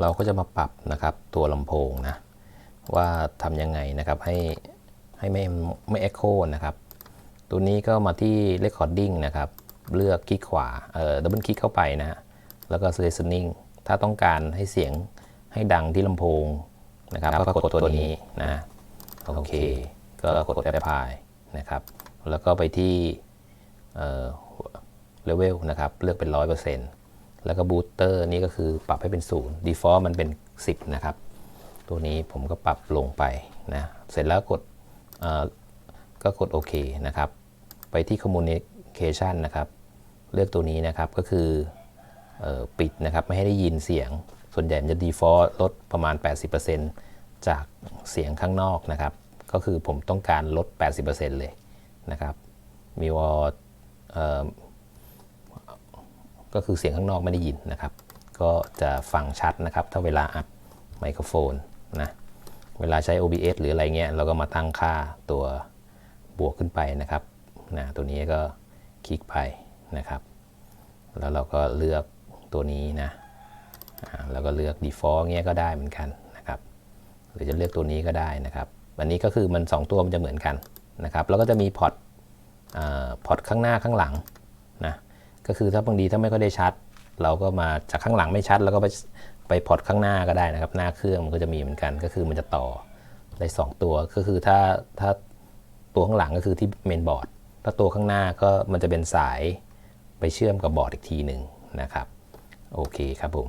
เราก็จะมาปรับนะครับตัวลำโพงนะว่าทำยังไงนะครับให้ให้ไม่ไม่เอ็กโคนะครับ ตัวนี้ก็มาที่ recording นะครับ เลือกคลิกขวาเอ่อดับเบิลคลิกเข้าไปนะฮะแล้วก็ listening ถ้าต้องการให้เสียงให้ดังที่ลำโพงนะครับก็กดตัวนี้นะโอเค ก็กด apply นะครับ แล้วก็ไปที่เลเวลนะครับ เลือกเป็น 100% แล้วก็บูสเตอร์นี่ก็คือปรับให้เป็น0 default มันเป็น 10 นะครับ ตัวนี้ผมก็ปรับลงไปนะ เสร็จแล้วกดก็กดโอเคนะครับ ไปที่ communication นะครับ เลือกตัวนี้นะครับก็คืออปิดนะครับ ไม่ให้ได้ยินเสียง ส่วนใหญ่มันจะ default ลดประมาณ 80%จากเสียงข้างนอกนะครับ ก็คือผมต้องการลด 80%เลยนะครับมีวอ ก็คือเสียงข้างนอกไม่ได้ยินนะครับ ก็จะฟังชัดนะครับ ถ้าเวลาอัดไมโครโฟนนะ เวลาใช้ OBS หรืออะไรเงี้ย เราก็มาตั้งค่าตัวบวกขึ้นไปนะครับนะตัวนี้ก็คลิกไปนะครับ แล้วเราก็เลือกตัวนี้นะแล้วก็เลือก default เงี้ยก็ได้เหมือนกันนะครับ หรือจะเลือกตัวนี้ก็ได้นะครับอันนี้ก็คือมัน 2 ตัวมันจะเหมือนกันนะครับ แล้วก็จะมีพอร์ตพอร์ตข้างหน้าข้างหลัง ก็คือถ้าบางทีถ้าไม่ค่อยได้ชัด เราก็มาจากข้างหลังไม่ชัด แล้วก็ไปไปพอร์ตข้างหน้าก็ได้นะครับ หน้าเครื่องมันก็จะมีเหมือนกัน ก็คือมันจะต่อได้ 2 ตัวก็คือถ้าถ้าตัวข้างหลังก็คือที่เมนบอร์ดถ้าตัวข้างหน้าก็มันจะเป็นสายไปเชื่อมกับบอร์ดอีกทีหนึ่งนะครับ โอเคครับผม